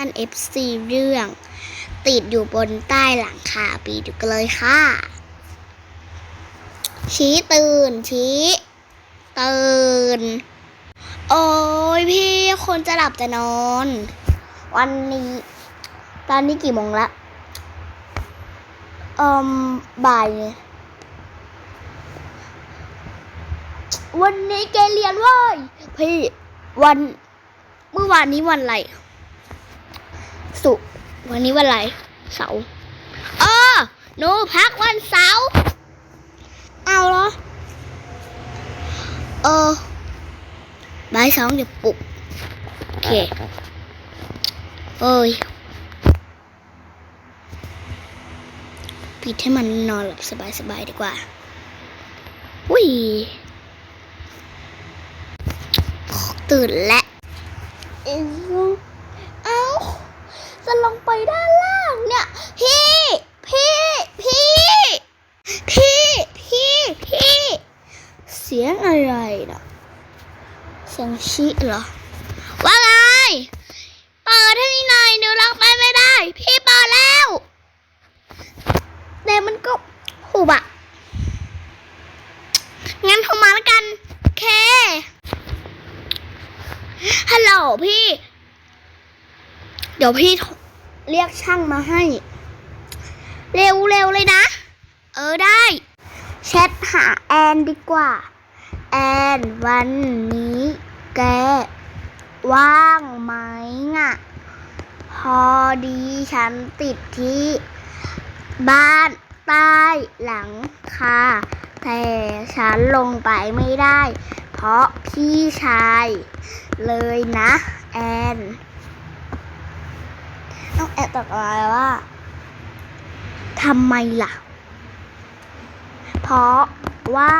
าน FC เรื่อง ติดอยู่บนใต้หลังคาปีดูกันเลยค่ะ ชี้ตื่น ชี้ตื่น โอ้ยพี่คนจะหลับจะนอน วันนี้ ตอนนี้กี่โมงละอ่มบ่ายเนี่ยวันนี้แกเรียนเว้ยพี่วันเมื่อวานนี้วันอะไร สุวันนี้วันอะไร เสาร์เออหนูพักวันเสาร์เอาเหรอ เออบ่ายสองเดี๋ยวปลุก โอเค เอ้ย ปิดให้มันนอนหลับสบายๆดีกว่า อุ้ย ตื่นแล้วเอ้าเอ้าจะ ลงไปด้านล่างเนี่ย พี่ พี่ พี่ พี่ พี่ พี่ เสียงอะไรนะเสียงชิเหรอ ว่าไงเปิดให้นี่หน่อยหนูลงไปไม่ได้ พี่เปิดแล้วแต่มันก็หูบะงั้นโทรมาแล้วกันเค ฮัลโหลพี่ เดี๋ยวพี่ เรียกช่างมาให้ เร็วเร็วเลยนะ เออได้ แชทหาแอนดีกว่า แอนวันนี้แก ว่างไหมอะ พอดีฉันติดที่ บ้านใต้หลังคาแต่ฉันลงไปไม่ได้ เพราะพี่ชาย เลยนะ แอน องแอนตอบมาว่าทำไมล่ะ เพราะว่า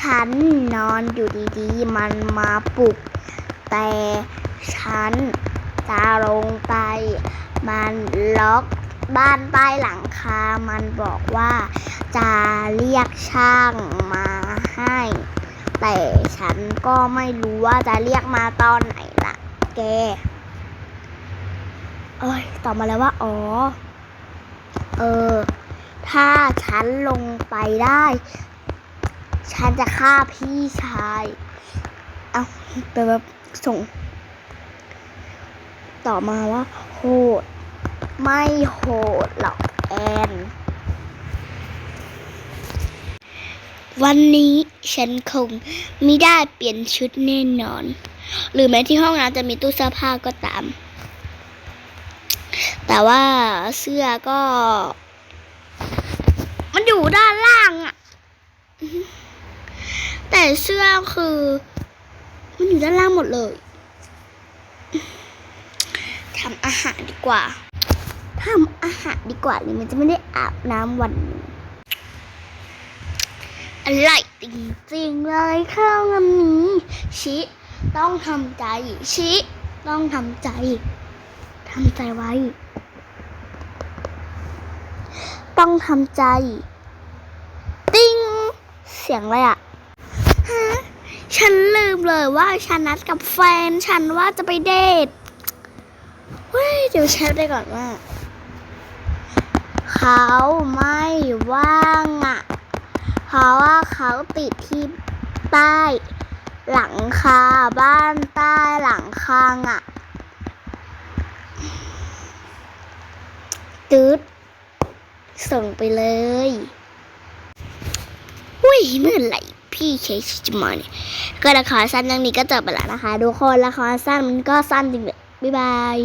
ฉันนอนอยู่ดีๆ มันมาปลุก แต่ฉันจะลงไป มันล็อกบ้านใต้หลังคา มันบอกว่าจะเรียกช่างมาให้ แต่ฉันก็ไม่รู้ว่าจะเรียกมาตอนไหนล่ะ แก เอ้ยตอบมาแล้วว่า อ๋อ เออ ถ้าฉันลงไปได้ ฉันจะฆ่าพี่ชาย เอาไปแบบส่ง ต่อมาว่า โหด ไม่โหดหรอกแอน วันนี้ฉันคงไม่ได้เปลี่ยนชุดแน่นอน หรือแม้ที่ห้องน้ำจะมีตู้เสื้อผ้าก็ตาม แต่ว่าเสื้อก็ มันอยู่ด้านล่างอะแต่เสื้อคือ มันอยู่ด้านล่างหมดเลยทำอาหารดีกว่าทำอาหารดีกว่าเลยมันจะไม่ได้อาบน้ำวันนึงอร่อยจริงๆเลยข้าวงำนี้ ชิ ต้องทำใจ ชิ ต้องทำใจ ทำใจไว้ ต้องทำใจ ติ้ง เสียงอะไรอะฮะฉันลืมเลยว่าฉันนัดกับแฟน ฉันว่าจะไปเดทเฮ้ยเดี๋ยวเช็คได้ก่อนว่า เขาไม่ว่างอะเพราะว่าเขาติดที่ใต้ หลังคาบ้านใต้หลังคาอะ ตืดส่งไปเลยอุ้ยเมื่อไหร่พี่เคชจะมาเนี่ยก็ละครสั้นเรื่องนี้ก็จบไปแล้วนะคะทุกคนละครสั้นมันก็สั้นจริงเลยบ๊ายบาย